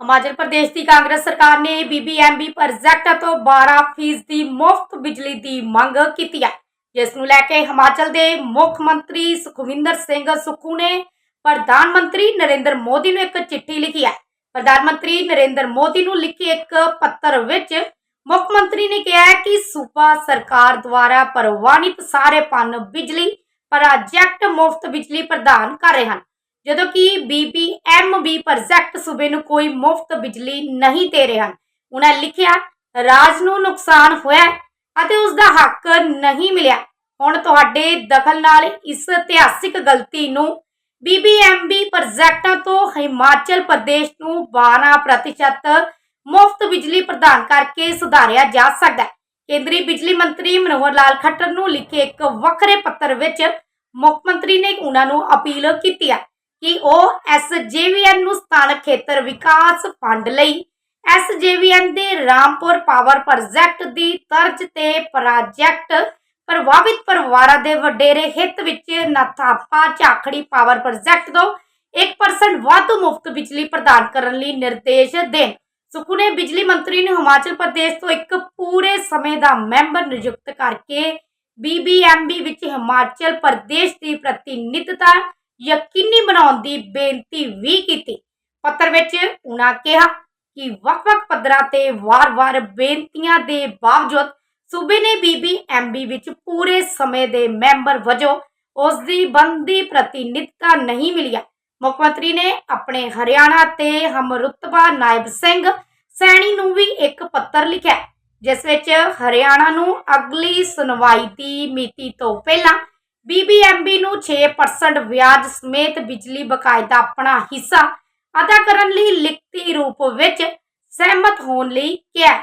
ਹਿਮਾਚਲ ਪ੍ਰਦੇਸ਼ ਦੀ ਕਾਂਗਰਸ ਸਰਕਾਰ ਨੇ BBMB project ਤੋਂ 12% ਦੀ ਮੁਫਤ ਬਿਜਲੀ ਦੀ ਮੰਗ ਕੀਤੀ ਹੈ, ਜਿਸ ਨੂੰ ਲੈ ਕੇ ਹਿਮਾਚਲ ਦੇ ਮੁੱਖ ਮੰਤਰੀ ਸੁਖਵਿੰਦਰ ਸਿੰਘ ਸੁੱਖੂ ਨੇ ਪ੍ਰਧਾਨ ਮੰਤਰੀ ਨਰਿੰਦਰ ਮੋਦੀ ਨੂੰ ਇੱਕ ਚਿੱਠੀ ਲਿਖੀ ਹੈ। ਪ੍ਰਧਾਨ ਮੰਤਰੀ ਨਰਿੰਦਰ ਮੋਦੀ ਨੂੰ ਲਿਖੇ ਇੱਕ ਪੱਤਰ ਵਿੱਚ ਮੁੱਖ ਮੰਤਰੀ ਨੇ ਕਿਹਾ ਹੈ ਕਿ ਸੂਬਾ ਸਰਕਾਰ ਦੁਆਰਾ ਪ੍ਰਵਾਨਿਤ ਸਾਰੇ ਪਨ ਬਿਜਲੀ ਪ੍ਰੋਜੈਕਟ ਮੁਫਤ ਬਿਜਲੀ ਪ੍ਰਦਾਨ ਕਰ ਰਹੇ ਹਨ। ਜਦੋਂ ਕਿ ਬੀਬੀਐਮਬੀ ਪ੍ਰੋਜੈਕਟ ਸੂਬੇ ਨੂੰ ਕੋਈ ਮੁਫਤ ਬਿਜਲੀ ਨਹੀਂ ਦੇ ਰਹੇ। ਉਹਨਾਂ ਲਿਖਿਆ, ਰਾਜ ਨੂੰ ਨੁਕਸਾਨ ਹੋਇਆ ਅਤੇ ਉਸ ਦਾ ਹੱਕ ਨਹੀਂ ਮਿਲਿਆ। ਹੁਣ ਤੁਹਾਡੇ ਦਖਲ ਨਾਲ ਇਸ ਇਤਿਹਾਸਿਕ ਗਲਤੀ ਨੂੰ ਬੀਬੀਐਮਬੀ ਪ੍ਰੋਜੈਕਟਾਂ ਤੋਂ ਹਿਮਾਚਲ ਪ੍ਰਦੇਸ਼ ਨੂੰ 12% ਮੁਫਤ ਬਿਜਲੀ ਪ੍ਰਦਾਨ ਕਰਕੇ ਸੁਧਾਰਿਆ ਜਾ ਸਕਦਾ ਹੈ। ਕੇਂਦਰੀ ਬਿਜਲੀ ਮੰਤਰੀ ਮਨੋਹਰ ਲਾਲ ਖੱਟਰ ਨੂੰ ਲਿਖੇ ਇੱਕ ਵੱਖਰੇ ਪੱਤਰ ਵਿੱਚ ਮੁੱਖ ਮੰਤਰੀ ਨੇ ਉਹਨਾਂ ਨੂੰ ਅਪੀਲ ਕੀਤੀ ਹੈ। ਕਿ ਉਹ ਐਸਜੇਵੀਐਨ ਨੂੰ ਸਥਾਨਕ ਖੇਤਰ ਵਿਕਾਸ ਫੰਡ ਲਈ ਐਸਜੇਵੀਐਨ ਦੇ ਰਾਮਪੁਰ ਪਾਵਰ ਪ੍ਰੋਜੈਕਟ ਦੀ ਤਰਜ਼ ਤੇ ਪ੍ਰੋਜੈਕਟ ਪ੍ਰਭਾਵਿਤ ਪਰਿਵਾਰਾਂ ਦੇ ਵਡੇਰੇ ਹਿੱਤ ਵਿੱਚ ਨਥਾਪਾ ਝਾਖੜੀ ਪਾਵਰ ਪ੍ਰੋਜੈਕਟ ਤੋਂ 1% ਵਾਧੂ ਮੁਫਤ ਬਿਜਲੀ ਪ੍ਰਦਾਨ ਕਰਨ ਲਈ ਨਿਰਦੇਸ਼ ਦੇਣ। ਸੁਖੂ ਨੇ ਬਿਜਲੀ ਮੰਤਰੀ ਨੂੰ ਹਿਮਾਚਲ ਪ੍ਰਦੇਸ਼ ਤੋਂ ਇੱਕ ਪੂਰੇ ਸਮੇਂ ਦਾ ਮੈਂਬਰ ਨਿਯੁਕਤ ਕਰਕੇ ਬੀਬੀਐਮਬੀ ਵਿੱਚ ਹਿਮਾਚਲ ਪ੍ਰਦੇਸ਼ ਦੀ ਪ੍ਰਤੀਨਿਧਤਾ ਯਕੀਨੀ ਬਣਾਉਣ ਦੀ ਬੇਨਤੀ ਵੀ ਕੀਤੀ। ਪੱਤਰ ਵਿੱਚ ਉਹਨਾਂ ਕਿਹਾ ਕਿ ਵੱਖ-ਵੱਖ ਪੱਧਰਾਂ ਤੇ ਵਾਰ-ਵਾਰ ਬੇਨਤੀਆਂ ਦੇ ਬਾਵਜੂਦ ਸੂਬੇ ਨੇ ਬੀਬੀਐਮਬੀ ਵਿੱਚ ਪੂਰੇ ਸਮੇਂ ਦੇ ਮੈਂਬਰ ਵਜੋਂ ਉਸ ਦੀ ਬੰਦੀ ਪ੍ਰਤੀਨਿਧਤਾ ਨਹੀਂ ਮਿਲਿਆ। ਮੁੱਖ ਮੰਤਰੀ ਨੇ ਆਪਣੇ ਹਰਿਆਣਾ ਤੇ ਹਮਰੁਤਬਾ ਨਾਇਬ ਸਿੰਘ ਸੈਣੀ ਨੂੰ ਵੀ ਇੱਕ ਪੱਤਰ ਲਿਖਿਆ, ਜਿਸ ਵਿੱਚ ਹਰਿਆਣਾ ਨੂੰ ਅਗਲੀ ਸੁਣਵਾਈ ਦੀ ਮਿਤੀ ਤੋਂ ਪਹਿਲਾਂ ਬੀਬੀਐਮਬੀ ਨੂੰ 6% ਵਿਆਜ ਸਮੇਤ ਬਿਜਲੀ ਬਕਾਇਦਾ ਆਪਣਾ ਹਿੱਸਾ ਅਦਾ ਕਰਨ ਲਈ ਲਿਖਤੀ ਰੂਪ ਵਿੱਚ ਸਹਿਮਤ ਹੋਣ ਲਈ ਕਿਹਾ।